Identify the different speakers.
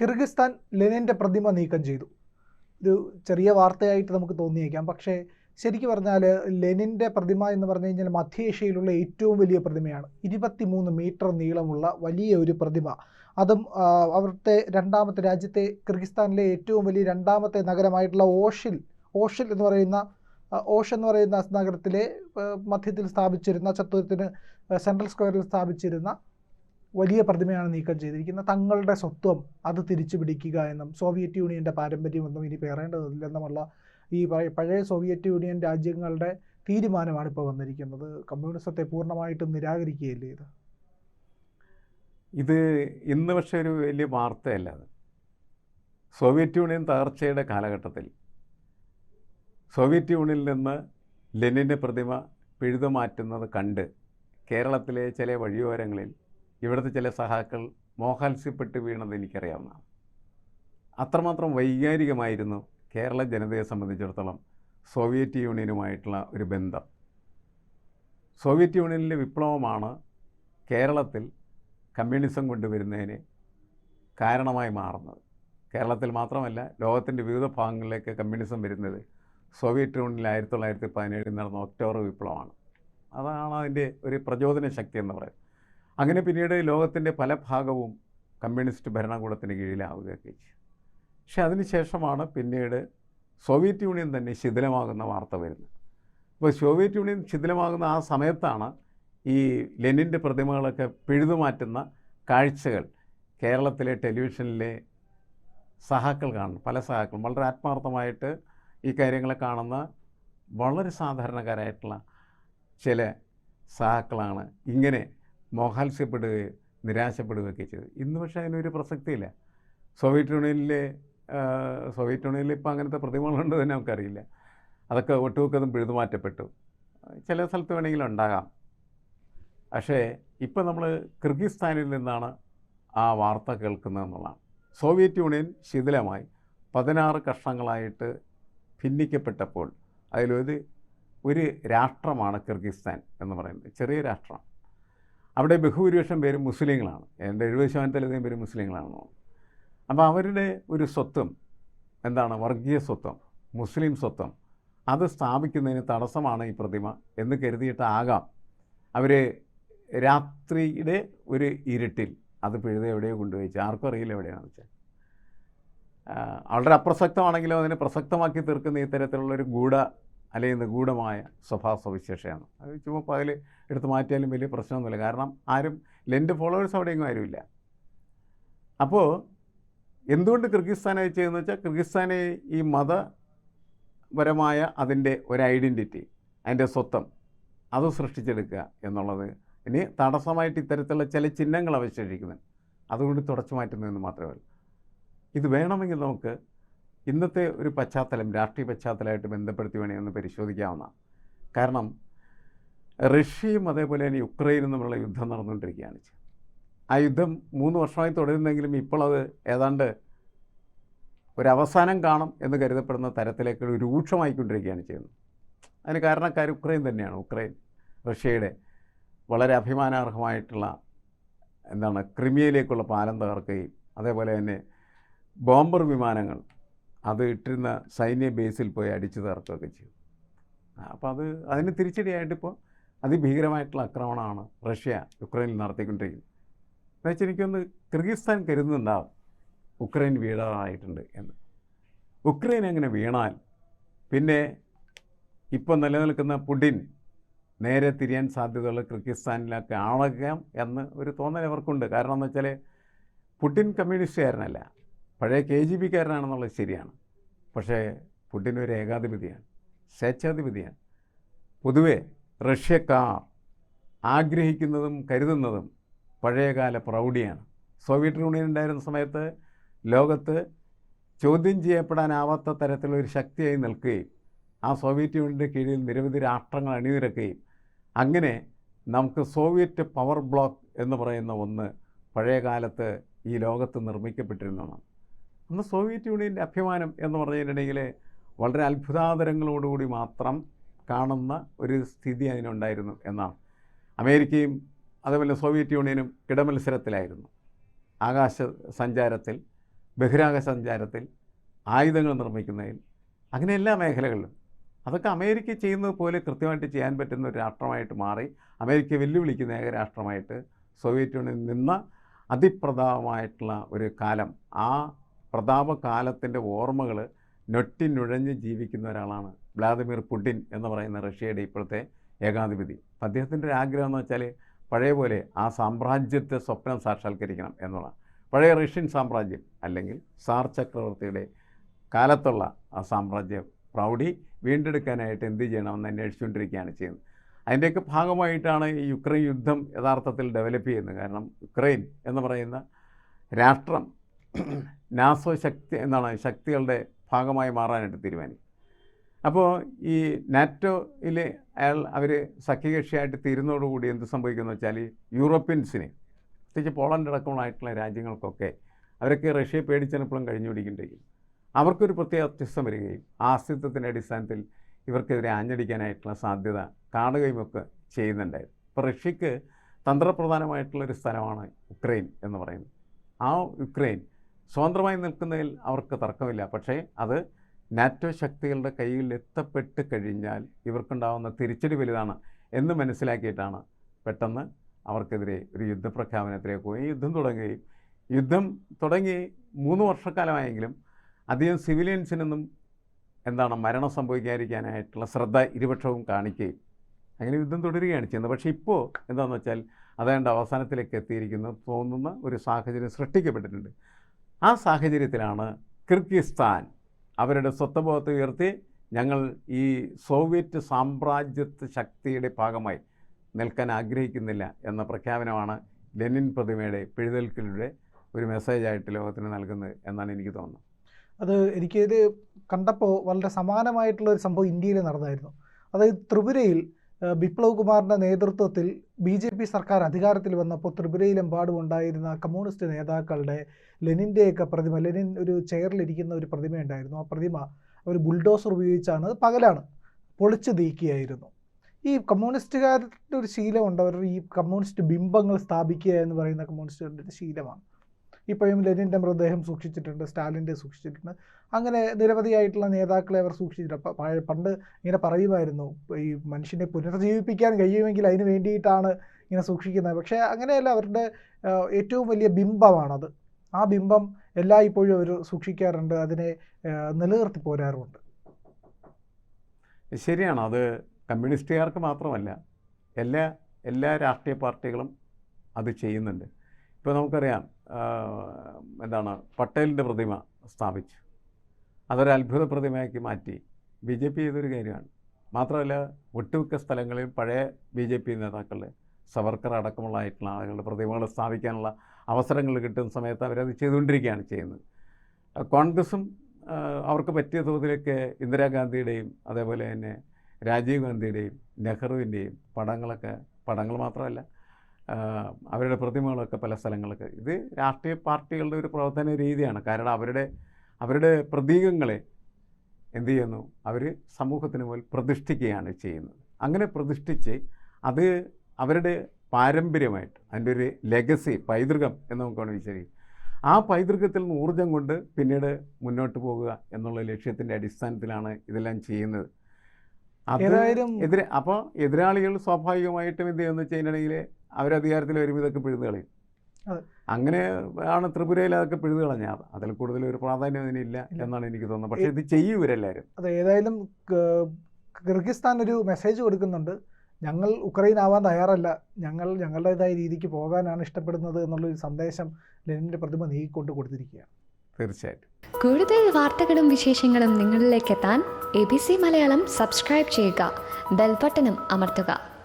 Speaker 1: Kyrgyzstan ലെനിന്റെ പ്രതിമ നീക്കം ചെയ്തു. ഒരു ചെറിയ വാർത്തയായിട്ട് നമുക്ക് തോന്നിയേക്കാം. പക്ഷേ ശരിക്കും പറഞ്ഞാൽ ലെനിന്റെ പ്രതിമ എന്ന് പറഞ്ഞു കഴിഞ്ഞാൽ മധ്യേഷ്യയിലുള്ള ഏറ്റവും വലിയ പ്രതിമയാണ്. ഇരുപത്തിമൂന്ന് മീറ്റർ നീളമുള്ള വലിയ ഒരു പ്രതിമ. അതും അവിടുത്തെ രണ്ടാമത്തെ രാജ്യത്തെ കിർഗിസ്ഥാനിലെ ഏറ്റവും വലിയ രണ്ടാമത്തെ നഗരമായിട്ടുള്ള ഓഷിൽ ഓഷിൽ എന്ന് പറയുന്ന ഓഷ് എന്ന് പറയുന്ന നഗരത്തിലെ മധ്യത്തിൽ സ്ഥാപിച്ചിരുന്ന ചത്തുരത്തിന് സെൻട്രൽ സ്ക്വയറിൽ സ്ഥാപിച്ചിരുന്ന വലിയ പ്രതിമയാണ് നീക്കം ചെയ്തിരിക്കുന്നത്. തങ്ങളുടെ സ്വത്വം അത് തിരിച്ചു പിടിക്കുക എന്നും സോവിയറ്റ് യൂണിയന്റെ പാരമ്പര്യമൊന്നും ഇനി പേറേണ്ടതില്ലെന്നുമുള്ള ഈ പഴയ- സോവിയറ്റ് യൂണിയൻ രാജ്യങ്ങളുടെ തീരുമാനമാണ് ഇപ്പോൾ വന്നിരിക്കുന്നത്. കമ്മ്യൂണിസത്തെ പൂർണമായിട്ടും നിരാകരിക്കുകയല്ലേ ഇത്?
Speaker 2: ഇത് ഇന്ന് പക്ഷേ ഒരു വലിയ വാർത്തയല്ല അത്. സോവിയറ്റ് യൂണിയൻ തകർച്ചയുടെ കാലഘട്ടത്തിൽ സോവിയറ്റ് യൂണിയനിൽ നിന്ന് ലെനിന്റെ പ്രതിമ പിഴുതുമാറ്റുന്നത് കണ്ട് കേരളത്തിലെ ചില വഴിയോരങ്ങളിൽ ഇവിടുത്തെ ചില സഹാക്കൾ മോഹാത്സ്യപ്പെട്ട് വീണത് എനിക്കറിയാവുന്നതാണ്. അത്രമാത്രം വൈകാരികമായിരുന്നു കേരള ജനതയെ സംബന്ധിച്ചിടത്തോളം സോവിയറ്റ് യൂണിയനുമായിട്ടുള്ള ഒരു ബന്ധം. സോവിയറ്റ് യൂണിയനിലെ വിപ്ലവമാണ് കേരളത്തിൽ കമ്മ്യൂണിസം കൊണ്ടുവരുന്നതിന് കാരണമായി മാറുന്നത്. കേരളത്തിൽ മാത്രമല്ല ലോകത്തിന്റെ വിവിധ ഭാഗങ്ങളിലേക്ക് കമ്മ്യൂണിസം വരുന്നത് സോവിയറ്റ് യൂണിയനിൽ ആയിരത്തി തൊള്ളായിരത്തി പതിനേഴിൽ നടന്ന ഒക്ടോബർ വിപ്ലവമാണ്. അതാണ് അതിന്റെ ഒരു പ്രചോദന ശക്തി എന്ന് പറയുന്നത്. അങ്ങനെ പിന്നീട് ലോകത്തിന്റെ പല ഭാഗവും കമ്മ്യൂണിസ്റ്റ് ഭരണകൂടത്തിന് കീഴിലാവുകയൊക്കെ ചെയ്തു. പക്ഷെ അതിനുശേഷമാണ് പിന്നീട് സോവിയറ്റ് യൂണിയൻ തന്നെ ശിഥിലമാകുന്ന വാർത്ത വരുന്നത്. അപ്പോൾ സോവിയറ്റ് യൂണിയൻ ശിഥിലമാകുന്ന ആ സമയത്താണ് ഈ ലെനിന്റെ പ്രതിമകളൊക്കെ പിഴുതുമാറ്റുന്ന കാഴ്ചകൾ കേരളത്തിലെ ടെലിവിഷനിലെ സഹാക്കൾ കാണുന്നു പല സഹാക്കൾ വളരെ ആത്മാർത്ഥമായിട്ട് ഈ കാര്യങ്ങളെ കാണുന്ന വളരെ സാധാരണക്കാരായിട്ടുള്ള ചില സഹാക്കളാണ് ഇങ്ങനെ മോഹാത്സ്യപ്പെടുകയും നിരാശപ്പെടുകയൊക്കെ ചെയ്തത് ഇന്ന് പക്ഷേ അതിനൊരു പ്രസക്തിയില്ല. സോവിയറ്റ് യൂണിയനിലെ സോവിയറ്റ് യൂണിയനിൽ ഇപ്പോൾ അങ്ങനത്തെ പ്രതിമകളുണ്ട് തന്നെ നമുക്കറിയില്ല. അതൊക്കെ ഒട്ടുമുക്കതും പിഴുതുമാറ്റപ്പെട്ടു. ചില സ്ഥലത്ത് വേണമെങ്കിൽ ഉണ്ടാകാം. പക്ഷേ ഇപ്പം നമ്മൾ കിർഗിസ്ഥാനിൽ നിന്നാണ് ആ വാർത്ത കേൾക്കുന്നത് എന്നുള്ളതാണ്. സോവിയറ്റ് യൂണിയൻ ശിഥിലമായി. പതിനാറ് കഷ്ണങ്ങളായിട്ട് ഭിന്നിക്കപ്പെട്ടപ്പോൾ അതിലൊരു ഒരു രാഷ്ട്രമാണ് കിർഗിസ്ഥാൻ എന്ന് പറയുന്നത്. ചെറിയ രാഷ്ട്രം. അവിടെ ബഹുഭൂരിപക്ഷം പേര് മുസ്ലിങ്ങളാണ്. എന്റെ എഴുപത് ശതമാനത്തിലധികം പേര് മുസ്ലിങ്ങളാണെന്നോ അപ്പോൾ അവരുടെ ഒരു സ്വത്വം എന്താണ്? വർഗീയ സ്വത്വം മുസ്ലിം സ്വത്വം അത് സ്ഥാപിക്കുന്നതിന് തടസ്സമാണ് ഈ പ്രതിമ എന്ന് കരുതിയിട്ടാകാം അവർ രാത്രിയുടെ ഒരു ഇരുട്ടിൽ അത് പിഴുത എവിടെയോ കൊണ്ടുപോയിച്ചു. ആർക്കും അറിയില്ല എവിടെയാണെന്ന് വെച്ചാൽ. വളരെ അപ്രസക്തമാണെങ്കിലും അതിനെ പ്രസക്തമാക്കി തീർക്കുന്ന ഇത്തരത്തിലുള്ളൊരു ഗൂഢ അല്ലെങ്കിൽ നിഗൂഢമായ സ്വഭാവ സവിശേഷയാണ് അത് ചുമ്മാ പകൽ എടുത്ത് മാറ്റിയാലും വലിയ പ്രശ്നമൊന്നുമില്ല. കാരണം ആരും ലെന്റ് ഫോളോവേഴ്സ് അവിടെയെങ്കിലും ആരുമില്ല. അപ്പോൾ എന്തുകൊണ്ട് കിർഗിസ്ഥാനെ ചെയ്യുന്നത് വെച്ചാൽ കിർഗിസ്ഥാനെ ഈ മതപരമായ അതിന്റെ ഒരു ഐഡന്റിറ്റി അതിന്റെ സ്വത്വം അത് സൃഷ്ടിച്ചെടുക്കുക എന്നുള്ളത് ഇനി തടസ്സമായിട്ട് ഇത്തരത്തിലുള്ള ചില ചിഹ്നങ്ങൾ അവശേഷിക്കുന്നുണ്ട് അതുകൊണ്ട് തുടച്ചു മാറ്റുന്നതെന്ന് മാത്രമേ ഉള്ളൂ. ഇത് വേണമെങ്കിൽ നമുക്ക് ഇന്നത്തെ ഒരു പശ്ചാത്തലം രാഷ്ട്രീയ പശ്ചാത്തലമായിട്ട് ബന്ധപ്പെടുത്തി വേണേ ഒന്ന് പരിശോധിക്കാവുന്ന കാരണം റഷ്യയും അതേപോലെ തന്നെ യുക്രൈനും തമ്മിലുള്ള യുദ്ധം നടന്നുകൊണ്ടിരിക്കുകയാണ്. ആ യുദ്ധം മൂന്ന് വർഷമായി തുടരുന്നെങ്കിലും ഇപ്പോൾ അത് ഏതാണ്ട് ഒരു അവസാനം കാണും എന്ന് കരുതപ്പെടുന്ന തരത്തിലേക്ക് രൂക്ഷമായിക്കൊണ്ടിരിക്കുകയാണ് ചെയ്യുന്നത്. അതിന് കാരണക്കാർ ഉക്രൈൻ തന്നെയാണ്. ഉക്രൈൻ റഷ്യയുടെ വളരെ അഭിമാനാർഹമായിട്ടുള്ള എന്താണ് ക്രിമിയയിലേക്കുള്ള പാലം തകർക്കുകയും അതേപോലെ തന്നെ ബോംബർ വിമാനങ്ങൾ അത് ഇട്ടിരുന്ന സൈന്യ ബേസിൽ പോയി അടിച്ചു തകർക്കുകയൊക്കെ ചെയ്തു. അപ്പോൾ അത് അതിന് തിരിച്ചടിയായിട്ടിപ്പോൾ അതിഭീകരമായിട്ടുള്ള ആക്രമണമാണ് റഷ്യ യുക്രൈനിൽ നടത്തിക്കൊണ്ടിരിക്കുന്നത്. എന്നുവെച്ചാൽ എനിക്കൊന്ന് കിർഗിസ്ഥാൻ കരുതുന്നുണ്ടാവും ഉക്രൈൻ വീഴാറായിട്ടുണ്ട് എന്ന്. ഉക്രൈൻ അങ്ങനെ വീണാൽ പിന്നെ ഇപ്പോൾ നിലനിൽക്കുന്ന പുടിൻ നേരെ തിരിയാൻ സാധ്യതയുള്ള കിർഗിസ്ഥാനിലൊക്കെ ആളാകാം എന്ന് ഒരു തോന്നൽ അവർക്കുണ്ട്. കാരണം എന്ന് വെച്ചാൽ പുടിൻ കമ്മ്യൂണിസ്റ്റുകാരനല്ല പഴയ കെ ജി പിക്കാരനാണെന്നുള്ളത് ശരിയാണ്. പക്ഷേ പുടിൻ ഒരു ഏകാധിപതിയാണ് സ്വേച്ഛാധിപതിയാണ്. പൊതുവെ റഷ്യക്കാർ ആഗ്രഹിക്കുന്നതും കരുതുന്നതും പഴയകാല പ്രൗഢിയാണ്. സോവിയറ്റ് യൂണിയൻ ഉണ്ടായിരുന്ന സമയത്ത് ലോകത്ത് ചോദ്യം ചെയ്യപ്പെടാനാവാത്ത തരത്തിലൊരു ശക്തിയായി നിൽക്കുകയും ആ സോവിയറ്റ് യൂണിയന്റെ കീഴിൽ നിരവധി രാഷ്ട്രങ്ങൾ അണിനിരക്കുകയും. അങ്ങനെ നമുക്ക് സോവിയറ്റ് പവർ ബ്ലോക്ക് എന്ന് പറയുന്ന ഒന്ന് പഴയ കാലത്ത് ഈ ലോകത്ത് നിർമ്മിക്കപ്പെട്ടിരുന്നതാണ്. അന്ന് സോവിയറ്റ് യൂണിയന്റെ അഭിമാനം എന്ന് പറഞ്ഞിട്ടുണ്ടെങ്കിൽ വളരെ അത്ഭുതാതരങ്ങളോടുകൂടി മാത്രം കാണുന്ന ഒരു സ്ഥിതി അതിനുണ്ടായിരുന്നു എന്നാണ്. അമേരിക്കയും അതേപോലെ സോവിയറ്റ് യൂണിയനും കിടമത്സരത്തിലായിരുന്നു. ആകാശ സഞ്ചാരത്തിൽ ബഹിരാകാശ സഞ്ചാരത്തിൽ ആയുധങ്ങൾ നിർമ്മിക്കുന്നതിൽ അങ്ങനെ എല്ലാ മേഖലകളിലും. അതൊക്കെ അമേരിക്ക ചെയ്യുന്നത് പോലെ കൃത്യമായിട്ട് ചെയ്യാൻ പറ്റുന്ന ഒരു രാഷ്ട്രമായിട്ട് മാറി അമേരിക്ക വെല്ലുവിളിക്കുന്ന ഏക രാഷ്ട്രമായിട്ട് സോവിയറ്റ് യൂണിയനിൽ നിന്ന അതിപ്രധാനമായിട്ടുള്ള ഒരു കാലം ആ പ്രതാപകാലത്തിന്റെ ഓർമ്മകൾ ഞൊട്ടിനുഴഞ്ഞ് ജീവിക്കുന്ന ഒരാളാണ് വ്ളാദിമിർ പുടിൻ എന്ന് പറയുന്ന റഷ്യയുടെ ഇപ്പോഴത്തെ ഏകാധിപതി. അദ്ദേഹത്തിന്റെ ഒരു ആഗ്രഹം എന്ന് വെച്ചാൽ പഴയ പോലെ ആ സാമ്രാജ്യത്തെ സ്വപ്നം സാക്ഷാത്കരിക്കണം എന്നുള്ളതാണ് പഴയ റഷ്യൻ സാമ്രാജ്യം അല്ലെങ്കിൽ സാർ ചക്രവർത്തിയുടെ കാലത്തുള്ള ആ സാമ്രാജ്യ പ്രൗഢി വീണ്ടെടുക്കാനായിട്ട് എന്ത് ചെയ്യണമെന്ന് അന്വേഷിച്ചുകൊണ്ടിരിക്കുകയാണ് ചെയ്യുന്നത്. അതിന്റെയൊക്കെ ഭാഗമായിട്ടാണ് ഈ യുക്രൈൻ യുദ്ധം യഥാർത്ഥത്തിൽ ഡെവലപ്പ് ചെയ്യുന്നത്. കാരണം യുക്രൈൻ എന്ന് പറയുന്ന രാഷ്ട്രം നാസോ ശക്തി എന്താണ് ശക്തികളുടെ ഭാഗമായി മാറാനായിട്ട് തീരുമാനിക്കും. അപ്പോൾ ഈ നാറ്റോയിൽ അയാൾ അവർ സഖ്യകക്ഷിയായിട്ട് തീരുന്നതോടുകൂടി എന്ത് സംഭവിക്കുമെന്ന് വെച്ചാൽ യൂറോപ്യൻസിന് പ്രത്യേകിച്ച് പോളണ്ട് അടക്കമുള്ളതായിട്ടുള്ള രാജ്യങ്ങൾക്കൊക്കെ അവരൊക്കെ റഷ്യയെ പേടിച്ചെപ്പോഴും കഴിഞ്ഞു പിടിക്കേണ്ടിയിരിക്കും അവർക്കൊരു പ്രത്യേക അസ്തിത്വം വരികയും ആ അസ്തിത്വത്തിന്റെ അടിസ്ഥാനത്തിൽ ഇവർക്കെതിരെ ആഞ്ഞടിക്കാനായിട്ടുള്ള സാധ്യത കാണുകയും ഒക്കെ ചെയ്യുന്നുണ്ടായിരുന്നു. ഇപ്പോൾ റഷ്യക്ക് തന്ത്രപ്രധാനമായിട്ടുള്ളൊരു സ്ഥലമാണ് ഉക്രൈൻ എന്ന് പറയുന്നത്. ആ യുക്രൈൻ സ്വതന്ത്രമായി നിൽക്കുന്നതിൽ അവർക്ക് തർക്കമില്ല. പക്ഷേ അത് നാറ്റോ ശക്തികളുടെ കയ്യിൽ എത്തപ്പെട്ട് കഴിഞ്ഞാൽ ഇവർക്കുണ്ടാകുന്ന തിരിച്ചടി വലുതാണ് എന്ന് മനസ്സിലാക്കിയിട്ടാണ് പെട്ടെന്ന് അവർക്കെതിരെ ഒരു യുദ്ധപ്രഖ്യാപനത്തിലേക്ക് പോയി യുദ്ധം തുടങ്ങുകയും. യുദ്ധം തുടങ്ങി മൂന്ന് വർഷക്കാലമായെങ്കിലും അധികം സിവിലിയൻസിനൊന്നും എന്താണ് മരണം സംഭവിക്കാതിരിക്കാനായിട്ടുള്ള ശ്രദ്ധ ഇരുപക്ഷവും കാണിക്കുകയും അങ്ങനെ യുദ്ധം തുടരുകയാണ് ചെയ്യുന്നത്. പക്ഷേ ഇപ്പോൾ എന്താണെന്ന് വെച്ചാൽ അതേണ്ട അവസാനത്തിലേക്ക് എത്തിയിരിക്കുന്നു തോന്നുന്ന ഒരു സാഹചര്യം സൃഷ്ടിക്കപ്പെട്ടിട്ടുണ്ട്. ആ സാഹചര്യത്തിലാണ് കിർഗിസ്ഥാൻ അവരുടെ സ്വത്വബോധത്തെ ഉയർത്തി ഞങ്ങൾ ഈ സോവിയറ്റ് സാമ്രാജ്യത്വ ശക്തിയുടെ ഭാഗമായി നിൽക്കാൻ ആഗ്രഹിക്കുന്നില്ല എന്ന പ്രഖ്യാപനമാണ് ലെനിൻ പ്രതിമയുടെ പിഴുതൽക്കലിലൂടെ ഒരു മെസ്സേജായിട്ട് ലോകത്തിന് നൽകുന്നത് എന്നാണ് എനിക്ക് തോന്നുന്നത്.
Speaker 1: അത് എനിക്കിത് കണ്ടപ്പോൾ വളരെ സമാനമായിട്ടുള്ള ഒരു സംഭവം ഇന്ത്യയിൽ നടന്നായിരുന്നു. അതായത് ത്രിപുരയിൽ ബിപ്ലവ് കുമാറിന്റെ നേതൃത്വത്തിൽ ബി ജെ പി സർക്കാർ അധികാരത്തിൽ വന്നപ്പോൾ ത്രിപുരയിലെമ്പാടും ഉണ്ടായിരുന്ന കമ്മ്യൂണിസ്റ്റ് നേതാക്കളുടെ ലെനിന്റെയൊക്കെ പ്രതിമ ലെനിൻ ഒരു ചെയറിലിരിക്കുന്ന ഒരു പ്രതിമ ഉണ്ടായിരുന്നു ആ പ്രതിമ അവർ ബുൾഡോസർ ഉപയോഗിച്ചാണ് പകലാണ് പൊളിച്ചു നീക്കിയായിരുന്നു. ഈ കമ്മ്യൂണിസ്റ്റുകാരുടെ ഒരു ശീലമുണ്ട്. അവർ ഈ കമ്മ്യൂണിസ്റ്റ് ബിംബങ്ങൾ സ്ഥാപിക്കുക എന്ന് പറയുന്ന കമ്മ്യൂണിസ്റ്റുകാരുടെ ഒരു ശീലമാണ്. ഇപ്പോഴും ലെനിന്റെ മൃതദേഹം സൂക്ഷിച്ചിട്ടുണ്ട് സ്റ്റാലിന്റെ സൂക്ഷിച്ചിട്ടുണ്ട്. അങ്ങനെ നിരവധിയായിട്ടുള്ള നേതാക്കളെ അവർ സൂക്ഷിച്ചിട്ടുണ്ട്. പണ്ട് ഇങ്ങനെ പറയുമായിരുന്നു ഈ മനുഷ്യനെ പുനർജീവിപ്പിക്കാൻ കഴിയുമെങ്കിൽ അതിന് വേണ്ടിയിട്ടാണ് ഇങ്ങനെ സൂക്ഷിക്കുന്നത്. പക്ഷേ അങ്ങനെയല്ല അവരുടെ ഏറ്റവും വലിയ ബിംബമാണത്. ആ ബിംബം എല്ലാ ഇപ്പോഴും അവർ സൂക്ഷിക്കാറുണ്ട് അതിനെ നിലനിർത്തി പോരാറുമുണ്ട്.
Speaker 2: ശരിയാണ് അത് കമ്മ്യൂണിസ്റ്റുകാർക്ക് മാത്രമല്ല എല്ലാ എല്ലാ രാഷ്ട്രീയ പാർട്ടികളും അത് ചെയ്യുന്നുണ്ട്. ഇപ്പോൾ നമുക്കറിയാം എന്താണ് പട്ടേലിന്റെ പ്രതിമ സ്ഥാപിച്ചു. അതൊരു അത്ഭുത പ്രതിമയാക്കി മാറ്റി ബി ജെ പി ചെയ്തൊരു കാര്യമാണ്. മാത്രമല്ല ഒട്ടുമിക്ക സ്ഥലങ്ങളിൽ പഴയ ബി ജെ പി നേതാക്കളുടെ സവർക്കർ അടക്കമുള്ള ആയിട്ടുള്ള ആളുകളുടെ പ്രതിമകൾ സ്ഥാപിക്കാനുള്ള അവസരങ്ങൾ കിട്ടുന്ന സമയത്ത് അവരത് ചെയ്തുകൊണ്ടിരിക്കുകയാണ് ചെയ്യുന്നത്. കോൺഗ്രസും അവർക്ക് പറ്റിയ തോതിലൊക്കെ ഇന്ദിരാഗാന്ധിയുടെയും അതേപോലെ തന്നെ രാജീവ് ഗാന്ധിയുടെയും നെഹ്റുവിന്റെയും പടങ്ങളൊക്കെ പടങ്ങൾ മാത്രമല്ല അവരുടെ പ്രതിമകളൊക്കെ പല സ്ഥലങ്ങളൊക്കെ ഇത് രാഷ്ട്രീയ പാർട്ടികളുടെ ഒരു പ്രവർത്തന രീതിയാണ്. കാരണം അവരുടെ അവരുടെ പ്രതീകങ്ങളെ എന്തു ചെയ്യുന്നു? അവർ സമൂഹത്തിന് മുന്നിൽ പ്രതിഷ്ഠിക്കുകയാണ് ചെയ്യുന്നത്. അങ്ങനെ പ്രതിഷ്ഠിച്ച് അത് അവരുടെ പാരമ്പര്യമായിട്ട് അതിന്റെ ഒരു ലെഗസി പൈതൃകം എന്ന് നമുക്ക് വേണം വിശദീകരിക്കാം ആ പൈതൃകത്തിൽ നിന്ന് ഊർജം കൊണ്ട് പിന്നീട് മുന്നോട്ട് പോകുക എന്നുള്ള ലക്ഷ്യത്തിന്റെ അടിസ്ഥാനത്തിലാണ് ഇതെല്ലാം ചെയ്യുന്നത്. അത് എതിരെ അപ്പോൾ എതിരാളികൾ സ്വാഭാവികമായിട്ടും എന്ത് വെച്ച് വെച്ചിട്ടുണ്ടെങ്കിൽ അവരധികാരത്തിൽ വരുമ്പോൾ ഇതൊക്കെ പിഴുതു കളയും. അങ്ങനെ ആണ് ത്രിപുരയിൽ അതൊക്കെ പിഴുതു കളഞ്ഞത്. അതിൽ കൂടുതൽ ഒരു പ്രാധാന്യം ഇതിനില്ല
Speaker 1: ഇല്ല.
Speaker 2: എന്നാണ് എനിക്ക് തോന്നുന്നത്. പക്ഷേ ഇത് ചെയ്യും ഇവരെല്ലാവരും
Speaker 1: അതെ ഏതായാലും കിർഗിസ്ഥാൻ ഒരു മെസ്സേജ് കൊടുക്കുന്നുണ്ട്. ഞങ്ങൾ ഉക്രൈൻ ആവാൻ തയ്യാറല്ല. ഞങ്ങൾ ഞങ്ങളുടേതായ രീതിക്ക് പോകാനാണ് ഇഷ്ടപ്പെടുന്നത് എന്നുള്ളൊരു സന്ദേശം ലെനിന്റെ പ്രതിമ നീക്കിക്കൊണ്ട് കൊടുത്തിരിക്കുകയാണ്.
Speaker 2: തീർച്ചയായിട്ടും.
Speaker 3: കൂടുതൽ വാർത്തകളും വിശേഷങ്ങളും നിങ്ങളിലേക്ക് എത്താൻ A B C Malayalam subscribe ചെയ്യുക. ബെൽബട്ടനും അമർത്തുക.